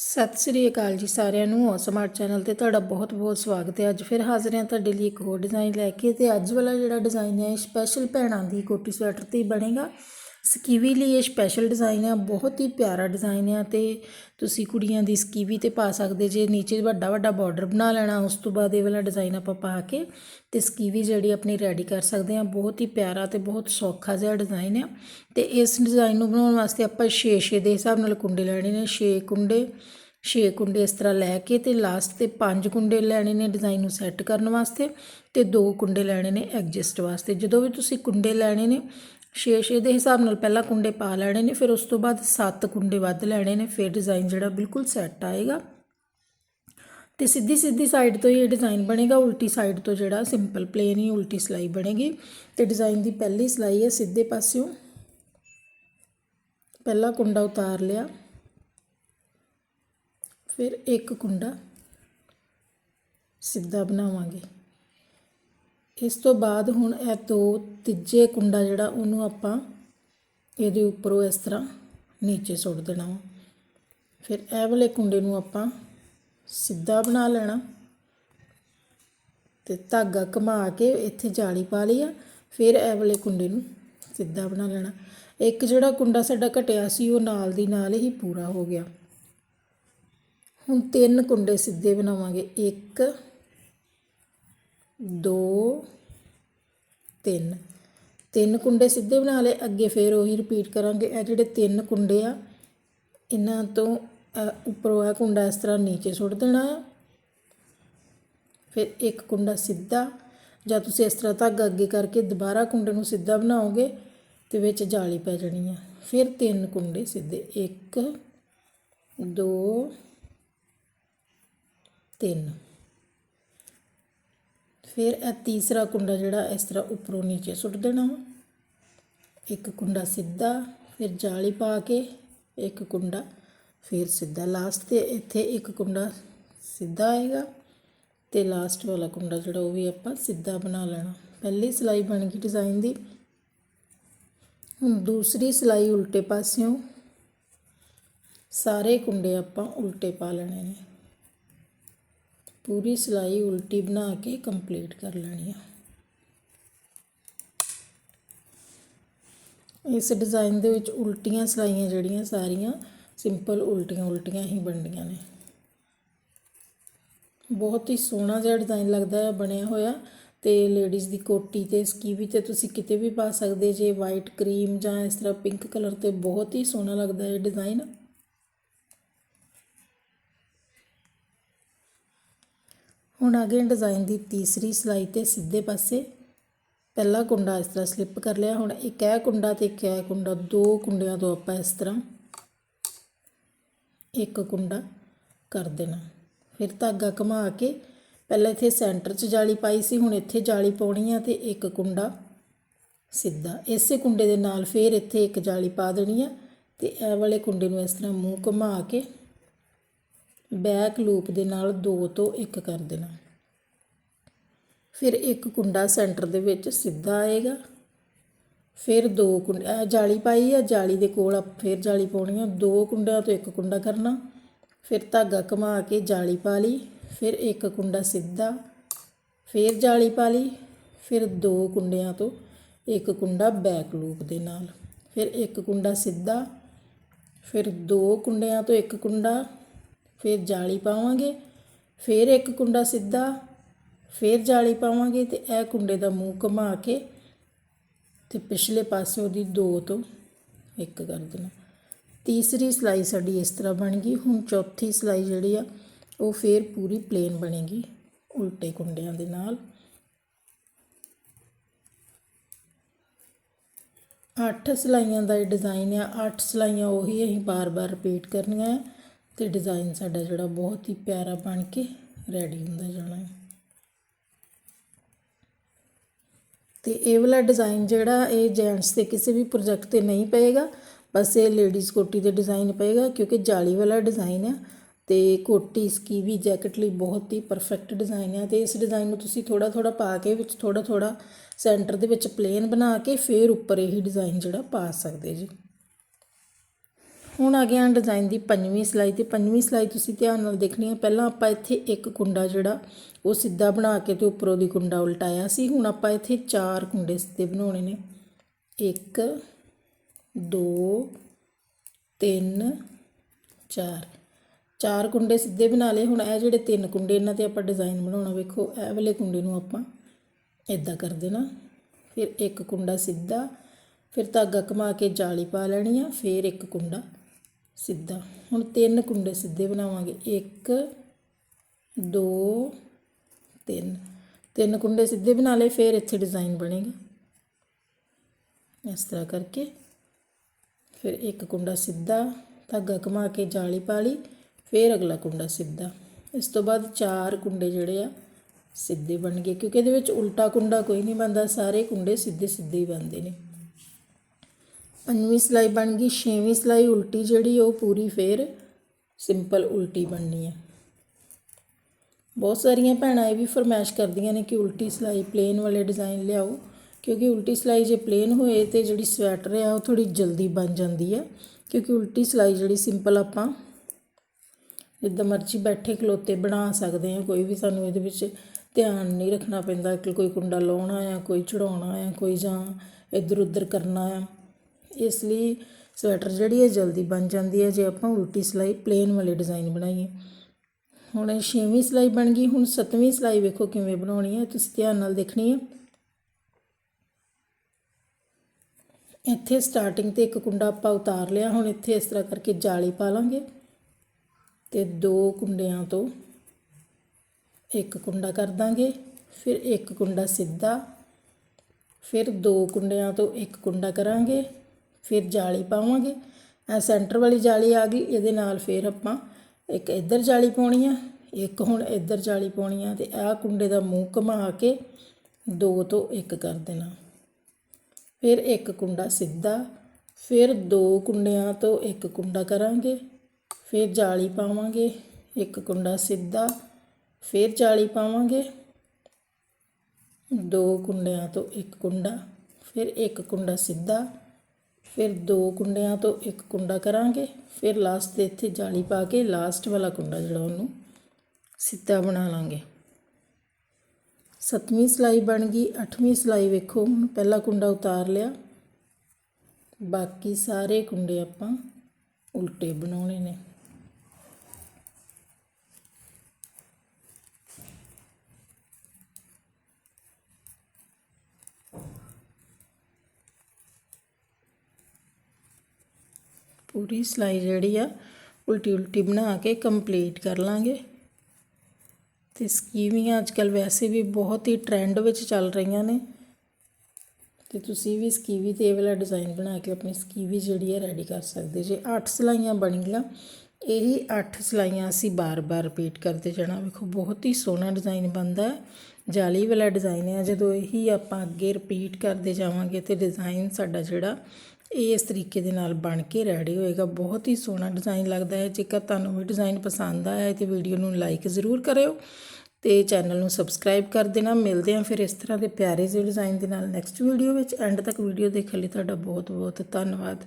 ਸਤਿ ਸ੍ਰੀ ਅਕਾਲ ਜੀ ਸਾਰਿਆਂ ਨੂੰ ਸਮਾਰਟ ਚੈਨਲ ਤੇ ਤੁਹਾਡਾ ਬਹੁਤ-ਬਹੁਤ ਸਵਾਗਤ ਹੈ। ਅੱਜ ਫਿਰ ਹਾਜ਼ਰ ਹਾਂ ਤੁਹਾਡੇ ਲਈ ਇੱਕ ਹੋਰ ਡਿਜ਼ਾਈਨ ਲੈ ਕੇ ਤੇ ਅੱਜ ਵਾਲਾ ਜਿਹੜਾ ਡਿਜ਼ਾਈਨ ਹੈ ਸਪੈਸ਼ਲ ਭੈਣਾਂ ਦੀ ਕੋਟੀ ਸਵੈਟਰ ਤੇ ਹੀ ਬਣੇਗਾ। ਸਕੀਵੀ ਲਈ ਇਹ ਸਪੈਸ਼ਲ ਡਿਜ਼ਾਈਨ ਆ, ਬਹੁਤ ਹੀ ਪਿਆਰਾ ਡਿਜ਼ਾਈਨ ਆ ਤੇ ਤੁਸੀਂ ਕੁੜੀਆਂ ਦੀ ਸਕੀਵੀ ਤੇ ਪਾ ਸਕਦੇ ਜੇ, ਨੀਚੇ ਵੱਡਾ ਵੱਡਾ ਬਾਰਡਰ ਬਣਾ ਲੈਣਾ, ਉਸ ਤੋਂ ਬਾਅਦ ਇਹ ਵਾਲਾ ਡਿਜ਼ਾਈਨ ਆਪਾਂ ਪਾ ਕੇ ਤੇ ਸਕੀਵੀ ਜਿਹੜੀ ਆਪਣੀ ਰੈਡੀ ਕਰ ਸਕਦੇ ਹਾਂ ਬਹੁਤ ਹੀ ਪਿਆਰਾ ਤੇ ਬਹੁਤ ਸੌਖਾ ਜਿਹਾ ਡਿਜ਼ਾਈਨ ਆ ਤੇ ਇਸ ਡਿਜ਼ਾਈਨ ਨੂੰ ਬਣਾਉਣ ਵਾਸਤੇ ਆਪਾਂ 6-6 ਦੇ ਹਿਸਾਬ ਨਾਲ ਕੁੰਡੇ ਲੈਣੇ ਨੇ 6 ਕੁੰਡੇ 6 ਕੁੰਡੇ ਇਸ ਤਰ੍ਹਾਂ ਲੈ ਕੇ ਤੇ ਲਾਸਟ ਤੇ 5 ਕੁੰਡੇ ਲੈਣੇ ਨੇ ਡਿਜ਼ਾਈਨ ਨੂੰ ਸੈੱਟ ਕਰਨ ਵਾਸਤੇ ਤੇ 2 ਕੁੰਡੇ ਲੈਣੇ ਨੇ ਐਡਜਸਟ ਵਾਸਤੇ, ਜਦੋਂ ਵੀ ਤੁਸੀਂ ਕੁੰਡੇ ਲੈਣੇ ਨੇ 6-6 ਦੇ ਹਿਸਾਬ ਨਾਲ ਪਹਿਲਾਂ ਕੁੰਡੇ ਪਾ ਲੈਣੇ ਨੇ, ਫਿਰ ਉਸ ਤੋਂ ਬਾਅਦ 7 ਕੁੰਡੇ ਵੱਧ ਲੈਣੇ ਨੇ, ਫਿਰ ਡਿਜ਼ਾਈਨ ਜਿਹੜਾ ਬਿਲਕੁਲ ਸੈੱਟ ਆਏਗਾ। ਤੇ ਸਿੱਧੀ ਸਿੱਧੀ ਸਾਈਡ ਤੋਂ ਹੀ ਇਹ ਡਿਜ਼ਾਈਨ ਬਣੇਗਾ, ਉਲਟੀ ਸਾਈਡ ਤੋਂ ਜਿਹੜਾ ਸਿੰਪਲ ਪਲੇਨ ਹੀ ਉਲਟੀ ਸਲਾਈ ਬਣੇਗੀ। ਤੇ ਡਿਜ਼ਾਈਨ ਦੀ ਪਹਿਲੀ ਸਲਾਈ ਹੈ ਸਿੱਧੇ ਪਾਸਿਓਂ। ਪਹਿਲਾ ਕੁੰਡਾ ਉਤਾਰ ਲਿਆ। ਫਿਰ ਇੱਕ ਕੁੰਡਾ ਸਿੱਧਾ ਬਣਾਵਾਂਗੇ। ਇਸ ਤੋਂ ਬਾਅਦ ਹੁਣ ਇਹ ਦੋ ਤੀਜੇ ਕੁੰਡਾ ਜਿਹੜਾ ਉਹਨੂੰ ਆਪਾਂ ਇਹਦੇ ਉੱਪਰੋਂ ਇਸ ਤਰ੍ਹਾਂ ਨੀਚੇ ਸੁੱਟ ਦੇਣਾ ਵਾ। ਫਿਰ ਇਹ ਵਾਲੇ ਕੁੰਡੇ ਨੂੰ ਆਪਾਂ ਸਿੱਧਾ ਬਣਾ ਲੈਣਾ ਤੇ ਧਾਗਾ ਘੁਮਾ ਕੇ ਇੱਥੇ ਜਾਲੀ ਪਾ ਲਈ ਆ। ਫਿਰ ਇਹ ਵਾਲੇ ਕੁੰਡੇ ਨੂੰ ਸਿੱਧਾ ਬਣਾ ਲੈਣਾ। ਇੱਕ ਜਿਹੜਾ ਕੁੰਡਾ ਸਾਡਾ ਘਟਿਆ ਸੀ ਉਹ ਨਾਲ ਦੀ ਨਾਲ ਹੀ ਪੂਰਾ ਹੋ ਗਿਆ। ਹੁਣ ਤਿੰਨ ਕੁੰਡੇ ਸਿੱਧੇ ਬਣਾਵਾਂਗੇ। 1 2 3 ਤਿੰਨ ਕੁੰਡੇ ਸਿੱਧੇ ਬਣਾ ਲਏ, ਅੱਗੇ ਫਿਰ ਉਹੀ ਰਿਪੀਟ ਕਰਾਂਗੇ। ਇਹ ਜਿਹੜੇ ਤਿੰਨ ਕੁੰਡੇ ਆ, ਇਹਨਾਂ ਤੋਂ ਉੱਪਰੋਂ ਇਹ ਕੁੰਡਾ ਇਸ ਤਰ੍ਹਾਂ ਨੀਚੇ ਸੁੱਟ ਦੇਣਾ। ਫਿਰ ਇੱਕ ਕੁੰਡਾ ਸਿੱਧਾ, ਜਾਂ ਤੁਸੀਂ ਇਸ ਤਰ੍ਹਾਂ ਧਾਗਾ ਅੱਗੇ ਕਰਕੇ ਦੁਬਾਰਾ ਕੁੰਡੇ ਨੂੰ ਸਿੱਧਾ ਬਣਾਓਗੇ ਤੇ ਵਿੱਚ ਜਾਲੀ ਪੈ ਜਾਣੀ ਆ। ਫਿਰ ਤਿੰਨ ਕੁੰਡੇ ਸਿੱਧੇ 1 2 3 ਫਿਰ ਇਹ ਤੀਸਰਾ ਕੁੰਡਾ ਜਿਹੜਾ ਇਸ ਤਰ੍ਹਾਂ ਉੱਪਰੋਂ ਨੀਚੇ ਸੁੱਟ ਦੇਣਾ ਵਾ। ਇੱਕ ਕੁੰਡਾ ਸਿੱਧਾ, ਫਿਰ ਜਾਲੀ ਪਾ ਕੇ ਇੱਕ ਕੁੰਡਾ ਫਿਰ ਸਿੱਧਾ ਲਾਸਟ ਤੇ ਇੱਥੇ ਇੱਕ ਕੁੰਡਾ ਸਿੱਧਾ ਆਏਗਾ ਤੇ ਲਾਸਟ ਵਾਲਾ ਕੁੰਡਾ ਜਿਹੜਾ ਉਹ ਵੀ ਆਪਾਂ ਸਿੱਧਾ ਬਣਾ ਲੈਣਾ। ਪਹਿਲੀ ਸਿਲਾਈ ਬਣ ਗਈ ਡਿਜ਼ਾਈਨ ਦੀ। ਹੁਣ ਦੂਸਰੀ ਸਿਲਾਈ ਉਲਟੇ ਪਾਸਿਓਂ। ਸਾਰੇ ਕੁੰਡੇ ਆਪਾਂ ਉਲਟੇ ਪਾ ਲੈਣੇ ਨੇ। ਪੂਰੀ ਸਿਲਾਈ ਉਲਟੀ ਬਣਾ ਕੇ ਕੰਪਲੀਟ ਕਰ ਲੈਣੀ ਆ। ਇਸ ਡਿਜ਼ਾਈਨ ਦੇ ਵਿੱਚ ਉਲਟੀਆਂ ਸਿਲਾਈਆਂ ਜਿਹੜੀਆਂ ਸਾਰੀਆਂ ਸਿੰਪਲ ਉਲਟੀਆਂ ਉਲਟੀਆਂ ਹੀ ਬਣਦੀਆਂ ਨੇ। ਬਹੁਤ ਹੀ ਸੋਹਣਾ ਜਿਹਾ ਡਿਜ਼ਾਈਨ ਲੱਗਦਾ ਹੈ, ਬਣਿਆ ਹੋਇਆ। ਤੇ ਲੇਡੀਜ਼ ਦੀ ਕੋਟੀ ਤੇ ਸਕੀਵੀ ਤੇ ਤੁਸੀਂ ਕਿਤੇ ਵੀ ਪਾ ਸਕਦੇ ਜੇ ਵਾਈਟ ਕਰੀਮ ਜਾਂ ਇਸ ਤਰ੍ਹਾਂ ਪਿੰਕ ਕਲਰ ਤੇ ਬਹੁਤ ਹੀ ਸੋਹਣਾ ਲੱਗਦਾ ਹੈ ਡਿਜ਼ਾਈਨ ਹੁਣ ਆ ਗਏ ਡਿਜ਼ਾਈਨ ਦੀ ਤੀਸਰੀ ਸਿਲਾਈ ਤੇ ਸਿੱਧੇ ਪਾਸੇ। ਪਹਿਲਾ ਕੁੰਡਾ ਇਸ ਤਰ੍ਹਾਂ ਸਲਿੱਪ ਕਰ ਲਿਆ। ਹੁਣ ਇੱਕ ਇਹ ਕੁੰਡਾ ਤੇ ਇੱਕ ਇਹ ਕੁੰਡਾ। ਦੋ ਕੁੰਡਿਆਂ ਤੋਂ ਆਪਾਂ ਇਸ ਤਰ੍ਹਾਂ ਇੱਕ ਕੁੰਡਾ ਕਰ ਦੇਣਾ। ਫਿਰ ਧਾਗਾ ਘੁਮਾ ਕੇ ਪਹਿਲਾਂ ਇੱਥੇ ਸੈਂਟਰ 'ਚ ਜਾਲੀ ਪਾਈ ਸੀ। ਹੁਣ ਇੱਥੇ ਜਾਲੀ ਪਾਉਣੀ ਆ ਤੇ ਇੱਕ ਕੁੰਡਾ ਸਿੱਧਾ। ਇਸੇ ਕੁੰਡੇ ਦੇ ਨਾਲ ਫਿਰ ਇੱਥੇ ਇੱਕ ਜਾਲੀ ਪਾ ਦੇਣੀ ਆ ਤੇ ਇਹ ਵਾਲੇ ਕੁੰਡੇ ਨੂੰ ਇਸ ਤਰ੍ਹਾਂ ਮੂੰਹ ਘੁਮਾ ਕੇ ਬੈਕ ਲੂਪ ਦੇ ਨਾਲ ਦੋ ਤੋਂ ਇੱਕ ਕਰ ਦੇਣਾ। ਫਿਰ ਇੱਕ ਕੁੰਡਾ ਸੈਂਟਰ ਦੇ ਵਿੱਚ ਸਿੱਧਾ ਆਏਗਾ। ਫਿਰ ਦੋ ਕੁੰਡੇ ਜਾਲੀ ਪਾਈ ਆ, ਜਾਲੀ ਦੇ ਕੋਲ ਆ ਫਿਰ ਜਾਲੀ ਪਾਉਣੀ ਆ। ਦੋ ਕੁੰਡਿਆਂ ਤੋਂ ਇੱਕ ਕੁੰਡਾ ਕਰਨਾ। ਫਿਰ ਧਾਗਾ ਘੁਮਾ ਕੇ ਜਾਲੀ ਪਾ ਲਈ। ਫਿਰ ਇੱਕ ਕੁੰਡਾ ਸਿੱਧਾ, ਫਿਰ ਜਾਲੀ ਪਾ ਲਈ। ਫਿਰ ਦੋ ਕੁੰਡਿਆਂ ਤੋਂ ਇੱਕ ਕੁੰਡਾ ਬੈਕ ਲੂਪ ਦੇ ਨਾਲ। ਫਿਰ ਇੱਕ ਕੁੰਡਾ ਸਿੱਧਾ, ਫਿਰ ਦੋ ਕੁੰਡਿਆਂ ਤੋਂ ਇੱਕ ਕੁੰਡਾ ਫਿਰ ਜਾਲੀ ਪਾਵਾਂਗੇ, ਫਿਰ ਇੱਕ ਕੁੰਡਾ ਸਿੱਧਾ, ਫਿਰ ਜਾਲੀ ਪਾਵਾਂਗੇ ਤੇ ਇਹ ਕੁੰਡੇ ਦਾ ਮੂੰਹ ਘੁਮਾ ਕੇ ਤੇ ਪਿਛਲੇ ਪਾਸੇ ਉਹਦੀ ਦੋ ਤੋਂ ਇੱਕ ਕਰ ਦੇਣਾ। ਤੀਸਰੀ ਸਲਾਈ ਸਾਡੀ ਇਸ ਤਰ੍ਹਾਂ ਬਣ ਗਈ, ਹੁਣ ਚੌਥੀ ਸਲਾਈ ਜਿਹੜੀ ਆ, ਉਹ ਫੇਰ ਪੂਰੀ ਪਲੇਨ ਬਣੇਗੀ ਉਲਟੇ ਕੁੰਡਿਆਂ ਦੇ ਨਾਲ। ਅੱਠ ਸਲਾਈਆਂ ਦਾ ਇਹ ਡਿਜ਼ਾਈਨ ਆ, ਅੱਠ ਸਲਾਈਆਂ ਉਹੀ ਅਸੀਂ ਬਾਰ-ਬਾਰ ਰਿਪੀਟ ਕਰਨੀਆਂ ਆ। ਅਤੇ ਡਿਜ਼ਾਇਨ ਸਾਡਾ ਜਿਹੜਾ ਬਹੁਤ ਹੀ ਪਿਆਰਾ ਬਣ ਕੇ ਰੈਡੀ ਹੁੰਦਾ ਜਾਣਾ ਹੈ। ਤੇ ਇਹ ਵਾਲਾ ਡਿਜ਼ਾਈਨ ਜਿਹੜਾ ਇਹ ਜੈਂਟਸ ਦੇ ਕਿਸੇ ਵੀ ਪ੍ਰੋਜੈਕਟ ਤੇ ਨਹੀਂ ਪਏਗਾ, ਬਸ ਇਹ ਲੇਡੀਜ਼ ਕੋਟੀ ਦੇ ਡਿਜ਼ਾਈਨ ਪਏਗਾ ਕਿਉਂਕਿ ਜਾਲੀ ਵਾਲਾ ਡਿਜ਼ਾਈਨ ਆ ਤੇ ਕੋਟੀ, ਸਕੀਵੀ, ਜੈਕਟ ਲਈ ਬਹੁਤ ਹੀ ਪਰਫੈਕਟ ਡਿਜ਼ਾਈਨ ਆ ਤੇ ਇਸ ਡਿਜ਼ਾਈਨ ਨੂੰ ਤੁਸੀਂ ਥੋੜਾ ਥੋੜਾ ਪਾ ਕੇ ਵਿੱਚ ਥੋੜਾ ਥੋੜਾ ਸੈਂਟਰ ਦੇ ਵਿੱਚ ਪਲੇਨ ਬਣਾ ਕੇ ਫਿਰ ਉੱਪਰ ਇਹੀ ਡਿਜ਼ਾਈਨ ਜਿਹੜਾ ਪਾ ਸਕਦੇ ਜੀ। ਹੁਣ ਆ ਗਿਆ ਡਿਜ਼ਾਈਨ ਦੀ ਪੰਜਵੀਂ ਸਿਲਾਈ ਤੇ ਪੰਜਵੀਂ ਸਿਲਾਈ ਤੁਸੀਂ ਧਿਆਨ ਨਾਲ ਦੇਖਣੀ ਹੈ ਪਹਿਲਾਂ ਆਪਾਂ ਇੱਥੇ ਇੱਕ ਕੁੰਡਾ ਜਿਹੜਾ ਉਹ ਸਿੱਧਾ ਬਣਾ ਕੇ ਤੇ ਉੱਪਰੋਂ ਦੀ ਕੁੰਡਾ ਉਲਟਾਇਆ ਸੀ, ਹੁਣ ਆਪਾਂ ਇੱਥੇ ਚਾਰ ਕੁੰਡੇ ਸਿੱਧੇ ਬਣਾਉਣੇ ਨੇ। 1 2 3 4 ਚਾਰ ਕੁੰਡੇ ਸਿੱਧੇ ਬਣਾ ਲਏ, ਹੁਣ ਇਹ ਜਿਹੜੇ ਤਿੰਨ ਕੁੰਡੇ ਇਹਨਾਂ ਤੇ ਆਪਾਂ ਡਿਜ਼ਾਈਨ ਬਣਾਉਣਾ, ਵੇਖੋ, ਇਹ ਵਾਲੇ ਕੁੰਡੇ ਨੂੰ ਆਪਾਂ ਇਦਾਂ ਕਰ ਦੇਣਾ। ਫਿਰ ਇੱਕ ਕੁੰਡਾ ਸਿੱਧਾ, ਫਿਰ ਧਾਗਾ ਘੁਮਾ ਕੇ ਜਾਲੀ ਪਾ ਲੈਣੀ ਆ, ਫਿਰ ਇੱਕ ਕੁੰਡਾ। ਸਿੱਧਾ। ਹੁਣ ਤਿੰਨ ਕੁੰਡੇ ਸਿੱਧੇ ਬਣਾਵਾਂਗੇ। 1 2 3 ਤਿੰਨ ਕੁੰਡੇ ਸਿੱਧੇ ਬਣਾ ਲਏ, ਫਿਰ ਇੱਥੇ ਡਿਜ਼ਾਈਨ ਬਣੇਗਾ। ਇਸ ਤਰ੍ਹਾਂ ਕਰਕੇ। ਫਿਰ ਇੱਕ ਕੁੰਡਾ ਸਿੱਧਾ, ਧਾਗਾ ਘੁਮਾ ਕੇ ਜਾਲੀ ਪਾ ਲਈ ਫਿਰ ਅਗਲਾ ਕੁੰਡਾ ਸਿੱਧਾ। ਇਸ ਤੋਂ ਬਾਅਦ ਚਾਰ ਕੁੰਡੇ ਜਿਹੜੇ ਆ, ਸਿੱਧੇ ਬਣ ਗਏ। ਕਿਉਂਕਿ ਇਹਦੇ ਵਿੱਚ ਉਲਟਾ ਕੁੰਡਾ ਕੋਈ ਨਹੀਂ ਬਣਦਾ, ਸਾਰੇ ਕੁੰਡੇ ਸਿੱਧੇ ਸਿੱਧੇ ਹੀ ਬਣਦੇ ਨੇ। ਪੰਜਵੀਂ ਸਿਲਾਈ ਬਣ ਗਈ, ਛੇਵੀਂ ਸਿਲਾਈ ਉਲਟੀ ਜਿਹੜੀ ਉਹ ਪੂਰੀ ਫੇਰ ਸਿੰਪਲ ਉਲਟੀ ਬਣਨੀ ਹੈ ਬਹੁਤ ਸਾਰੀਆਂ ਭੈਣਾਂ ਇਹ ਵੀ ਫਰਮਾਇਸ਼ ਕਰਦੀਆਂ ਨੇ ਕਿ ਉਲਟੀ ਸਿਲਾਈ ਪਲੇਨ ਵਾਲੇ ਡਿਜ਼ਾਈਨ ਲਿਆਓ, ਕਿਉਂਕਿ ਉਲਟੀ ਸਿਲਾਈ ਜੇ ਪਲੇਨ ਹੋਏ ਤੇ ਜਿਹੜੀ ਸਵੈਟਰ ਆ ਉਹ ਥੋੜੀ ਜਲਦੀ ਬਣ ਜਾਂਦੀ ਹੈ ਕਿਉਂਕਿ ਉਲਟੀ ਸਿਲਾਈ ਜਿਹੜੀ ਸਿੰਪਲ ਆਪਾਂ ਜਿੱਦਾਂ ਮਰਜ਼ੀ ਬੈਠੇ ਖਲੋਤੇ ਬਣਾ ਸਕਦੇ ਹਾਂ ਕੋਈ ਵੀ ਸਾਨੂੰ ਇਹਦੇ ਵਿੱਚ ਧਿਆਨ ਨਹੀਂ ਰੱਖਣਾ ਪੈਂਦਾ ਕਿ ਕੋਈ ਕੁੰਡਾ ਲਾਉਣਾ ਆ, ਕੋਈ ਚੜਾਉਣਾ ਆ, ਕੋਈ ਜਾਂ ਇੱਧਰ ਉੱਧਰ ਕਰਨਾ ਆ। ਇਸ ਲਈ ਸਵੈਟਰ ਜਿਹੜੀ ਹੈ ਜਲਦੀ ਬਣ ਜਾਂਦੀ ਹੈ ਜੇ ਆਪਾਂ ਉਲਟੀ ਸਿਲਾਈ ਪਲੇਨ ਵਾਲੇ ਡਿਜ਼ਾਈਨ ਬਣਾਈਏ। ਹੁਣ ਛੇਵੀਂ ਸਿਲਾਈ ਬਣ ਗਈ, ਹੁਣ ਸੱਤਵੀਂ ਸਿਲਾਈ ਵੇਖੋ ਕਿਵੇਂ ਬਣਾਉਣੀ ਹੈ, ਤੁਸੀਂ ਧਿਆਨ ਨਾਲ ਦੇਖਣੀ ਹੈ। ਇੱਥੇ ਸਟਾਰਟਿੰਗ ਤੇ ਇੱਕ ਕੁੰਡਾ ਆਪਾਂ ਉਤਾਰ ਲਿਆ, ਹੁਣ ਇੱਥੇ ਇਸ ਤਰ੍ਹਾਂ ਕਰਕੇ ਜਾਲੀ ਪਾ ਲਾਂਗੇ ਤੇ ਦੋ ਕੁੰਡਿਆਂ ਤੋਂ ਇੱਕ ਕੁੰਡਾ ਕਰ ਦਾਂਗੇ, ਫਿਰ ਇੱਕ ਕੁੰਡਾ ਸਿੱਧਾ, ਫਿਰ ਦੋ ਕੁੰਡਿਆਂ ਤੋਂ ਇੱਕ ਕੁੰਡਾ ਕਰਾਂਗੇ। ਫਿਰ ਜਾਲੀ ਪਾਵਾਂਗੇ। ਇਹ ਸੈਂਟਰ ਵਾਲੀ ਜਾਲੀ ਆ ਗਈ, ਇਹਦੇ ਨਾਲ ਫਿਰ ਆਪਾਂ ਇੱਕ ਇੱਧਰ ਜਾਲੀ ਪਾਉਣੀ ਆ, ਇੱਕ ਹੁਣ ਇੱਧਰ ਜਾਲੀ ਪਾਉਣੀ ਆ ਤੇ ਆਹ ਕੁੰਡੇ ਦਾ ਮੂੰਹ ਘੁਮਾ ਕੇ ਦੋ ਤੋਂ ਇੱਕ ਕਰ ਦੇਣਾ। ਫਿਰ ਇੱਕ ਕੁੰਡਾ ਸਿੱਧਾ, ਫਿਰ ਦੋ ਕੁੰਡਿਆਂ ਤੋਂ ਇੱਕ ਕੁੰਡਾ ਕਰਾਂਗੇ, ਫਿਰ ਜਾਲੀ ਪਾਵਾਂਗੇ, ਇੱਕ ਕੁੰਡਾ ਸਿੱਧਾ, ਫਿਰ ਜਾਲੀ ਪਾਵਾਂਗੇ, ਦੋ ਕੁੰਡਿਆਂ ਤੋਂ ਇੱਕ ਕੁੰਡਾ, ਫਿਰ ਇੱਕ ਕੁੰਡਾ ਸਿੱਧਾ ਫਿਰ ਦੋ ਕੁੰਡਿਆਂ ਤੋਂ ਇੱਕ ਕੁੰਡਾ ਕਰਾਂਗੇ, ਫਿਰ ਲਾਸਟ ਤੇ ਇੱਥੇ ਜਾਲੀ ਪਾ ਕੇ ਲਾਸਟ ਵਾਲਾ ਕੁੰਡਾ ਜਿਹੜਾ ਉਹਨੂੰ ਸਿੱਧਾ ਬਣਾ ਲਾਂਗੇ। ਸੱਤਵੀਂ ਸਿਲਾਈ ਬਣ ਗਈ, ਅੱਠਵੀਂ ਸਿਲਾਈ ਵੇਖੋ, ਹੁਣ ਪਹਿਲਾ ਕੁੰਡਾ ਉਤਾਰ ਲਿਆ। ਬਾਕੀ ਸਾਰੇ ਕੁੰਡੇ ਆਪਾਂ ਉਲਟੇ ਬਣਾਉਣੇ ਨੇ। ਪੂਰੀ ਸਿਲਾਈ ਜਿਹੜੀ ਆ, ਉਲਟੀ ਉਲਟੀ ਬਣਾ ਕੇ ਕੰਪਲੀਟ ਕਰ ਲਾਂਗੇ। ਤੇ ਸਕੀਵੀਆਂ ਅੱਜ ਕੱਲ ਵੈਸੇ ਵੀ ਬਹੁਤ ਹੀ ਟ੍ਰੈਂਡ ਵਿੱਚ ਚੱਲ ਰਹੀਆਂ ਨੇ। ਤੇ ਤੁਸੀਂ ਵੀ ਸਕੀਵੀ ਤੇ ਇਹ ਵਾਲਾ ਡਿਜ਼ਾਈਨ ਬਣਾ ਕੇ ਆਪਣੀ ਸਕੀਵੀ ਜਿਹੜੀ ਹੈ ਰੈਡੀ ਕਰ ਸਕਦੇ ਜੇ। 8 ਸਿਲਾਈਆਂ ਬਣ ਗਈਆਂ ਇਹੀ 8 ਸਿਲਾਈਆਂ ਅਸੀਂ ਬਾਰ-ਬਾਰ ਰਿਪੀਟ ਕਰਦੇ ਜਾਣਾ। ਵੇਖੋ, ਬਹੁਤ ਹੀ ਸੋਹਣਾ ਡਿਜ਼ਾਈਨ ਬਣਦਾ ਹੈ। ਜਾਲੀ ਵਾਲਾ ਡਿਜ਼ਾਈਨ ਹੈ। ਜਦੋਂ ਇਹੀ ਆਪਾਂ ਅੱਗੇ ਰਿਪੀਟ ਕਰਦੇ ਜਾਵਾਂਗੇ ਤੇ ਡਿਜ਼ਾਈਨ ਸਾਡਾ ਜਿਹੜਾ ਇਹ ਇਸ ਤਰੀਕੇ ਦੇ ਨਾਲ ਬਣ ਕੇ ਰੈਡੀ ਹੋਏਗਾ। ਬਹੁਤ ਹੀ ਸੋਹਣਾ ਡਿਜ਼ਾਈਨ ਲੱਗਦਾ ਹੈ। ਜੇਕਰ ਤੁਹਾਨੂੰ ਵੀ ਡਿਜ਼ਾਈਨ ਪਸੰਦ ਆਇਆ ਹੈ ਤੇ ਵੀਡੀਓ ਨੂੰ ਲਾਈਕ ਜ਼ਰੂਰ ਕਰਿਓ ਤੇ ਚੈਨਲ ਨੂੰ ਸਬਸਕ੍ਰਾਈਬ ਕਰ ਦੇਣਾ। ਮਿਲਦੇ ਹਾਂ ਫਿਰ ਇਸ ਤਰ੍ਹਾਂ ਦੇ ਪਿਆਰੇ ਜਿਹੇ ਡਿਜ਼ਾਈਨ ਦੇ ਨਾਲ ਨੈਕਸਟ ਵੀਡੀਓ ਵਿੱਚ। ਐਂਡ ਤੱਕ ਵੀਡੀਓ ਦੇਖਣ ਲਈ ਤੁਹਾਡਾ ਬਹੁਤ ਬਹੁਤ ਧੰਨਵਾਦ।